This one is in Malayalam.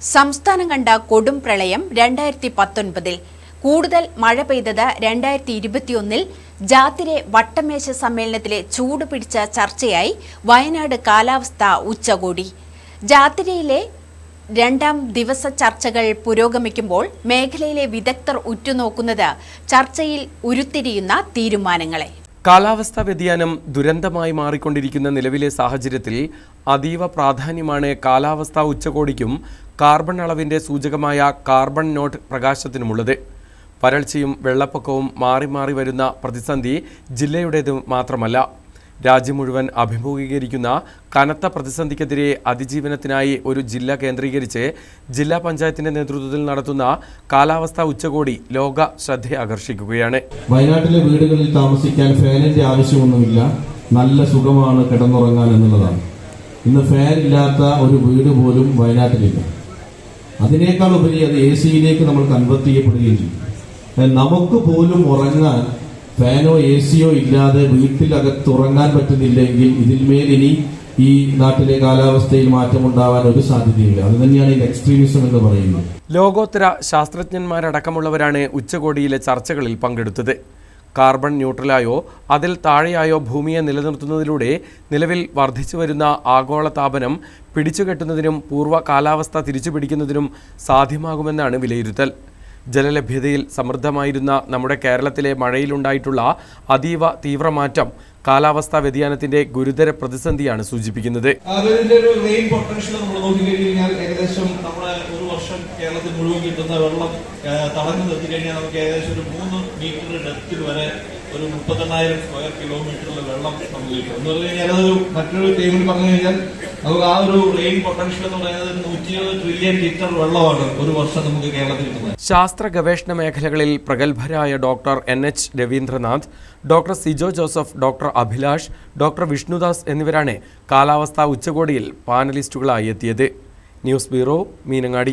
സംസ്ഥാനം കണ്ട കൊടും പ്രളയം രണ്ടായിരത്തി പത്തൊൻപതിൽ കൂടുതൽ മഴ പെയ്തത് രണ്ടായിരത്തി ഇരുപത്തിയൊന്നിൽ ജാത്തിരെ വട്ടമേശ സമ്മേളനത്തിലെ ചൂട് പിടിച്ച ചർച്ചയായി വയനാട് കാലാവസ്ഥ ഉച്ചകോടി. ജാത്തിരയിലെ രണ്ടാം ദിവസ ചർച്ചകൾ പുരോഗമിക്കുമ്പോൾ മേഖലയിലെ വിദഗ്ധർ ഉറ്റുനോക്കുന്നത് ചർച്ചയിൽ ഉരുത്തിരിയുന്ന തീരുമാനങ്ങളെ. കാലാവസ്ഥാ വ്യതിയാനം ദുരന്തമായി മാറിക്കൊണ്ടിരിക്കുന്ന നിലവിലെ സാഹചര്യത്തിൽ അതീവ പ്രാധാന്യമാണ് കാലാവസ്ഥാ ഉച്ചകോടിക്കും കാർബൺ അളവിന്റെ സൂചകമായ കാർബൺ നോട്ട് പ്രകാശത്തിനുമുള്ളത്. വരൾച്ചയും വെള്ളപ്പൊക്കവും മാറി മാറി വരുന്ന പ്രതിസന്ധി ജില്ലയുടേത് മാത്രമല്ല. രാജ്യം മുഴുവൻ അഭിമുഖീകരിക്കുന്ന കനത്ത പ്രതിസന്ധിക്കെതിരെ അതിജീവനത്തിനായി ഒരു ജില്ല കേന്ദ്രീകരിച്ച് ജില്ലാ പഞ്ചായത്തിന്റെ നേതൃത്വത്തിൽ നടത്തുന്ന കാലാവസ്ഥാ ഉച്ചകോടി ലോക ശ്രദ്ധയാകർഷിക്കുകയാണ്. വയനാട്ടിലെ വീടുകളിൽ താമസിക്കാൻ ഫാനിന്റെ ആവശ്യമൊന്നുമില്ല. നല്ല സുഖമാണ് കിടന്നുറങ്ങാൻ എന്നുള്ളതാണ്. ഇന്ന് ഫാൻ ഇല്ലാത്ത ഒരു വീട് പോലും വയനാട്ടിലില്ല. അതിനേക്കാൾ ഉപരി അത് എ സിയിലേക്ക് നമ്മൾ കൺവെർട്ട് ചെയ്യപ്പെടുകയും ചെയ്യും. നമുക്ക് പോലും ഉറങ്ങാൻ ഫാനോ എ സിയോ ഇല്ലാതെ വീട്ടിലകത്ത് ഉറങ്ങാൻ പറ്റുന്നില്ലെങ്കിൽ ഇതിന്മേൽ ഇനി ഈ നാട്ടിലെ കാലാവസ്ഥയിൽ മാറ്റമുണ്ടാവാൻ ഒരു സാധ്യതയില്ല. അത് തന്നെയാണ് ഈ എക്സ്ട്രീമിസം എന്ന് പറയുന്നത്. ലോകോത്തര ശാസ്ത്രജ്ഞന്മാരടക്കമുള്ളവരാണ് ഉച്ചകോടിയിലെ ചർച്ചകളിൽ പങ്കെടുത്തത്. കാർബൺ ന്യൂട്രലായോ അതിൽ താഴെയായോ ഭൂമിയെ നിലനിർത്തുന്നതിലൂടെ നിലവിൽ വർദ്ധിച്ചു വരുന്ന ആഗോള താപനം പിടിച്ചുകെട്ടുന്നതിനും പൂർവ കാലാവസ്ഥ തിരിച്ചുപിടിക്കുന്നതിനും സാധ്യമാകുമെന്നാണ് വിലയിരുത്തൽ. ജലലഭ്യതയിൽ സമൃദ്ധമായിരുന്ന നമ്മുടെ കേരളത്തിലെ മഴയിലുണ്ടായിട്ടുള്ള അതീവ തീവ്രമാറ്റം കാലാവസ്ഥാ വ്യതിയാനത്തിന്റെ ഗുരുതര പ്രതിസന്ധിയാണ് സൂചിപ്പിക്കുന്നത്. റെയിൻ പൊട്ടൻഷ്യൽ നമ്മൾ നോക്കിക്കഴിഞ്ഞാൽ ഏകദേശം നമ്മുടെ ഒരു വർഷം കേരളത്തിൽ മുഴുവൻ കിട്ടുന്ന വെള്ളം തടഞ്ഞു നിർത്തി കഴിഞ്ഞാൽ നമുക്ക് ഏകദേശം ഒരു മൂന്ന് മീറ്റർ ഡെപ്തിൽ വരെ ഒരു മുപ്പത്തെണ്ണായിരം സ്ക്വയർ കിലോമീറ്ററിൽ വെള്ളം നമുക്ക് കിട്ടും എന്ന് പറഞ്ഞു കഴിഞ്ഞാൽ അതൊരു മറ്റൊരു ടൈമിൽ പറഞ്ഞു കഴിഞ്ഞാൽ നമുക്ക് ആ ഒരു റെയിൻ പൊട്ടൻഷ്യൽ എന്ന് പറയുന്നത് നൂറ്റി ട്രില്യൺ ലിറ്റർ വെള്ളമാണ് ഒരു വർഷം നമുക്ക് കേരളത്തിൽ കിട്ടുന്നത്. ശാസ്ത്ര ഗവേഷണ മേഖലകളിൽ പ്രഗത്ഭരായ doctor N H Ravindranath doctor Sijo Joseph doctor Abhilash doctor Vishnudas എന്നിവരാണ് കാലാവസ്ഥാ ഉച്ചകോടിയിൽ പാനലിസ്റ്റുകളായി എത്തിയത്. News bureau Meenangadi.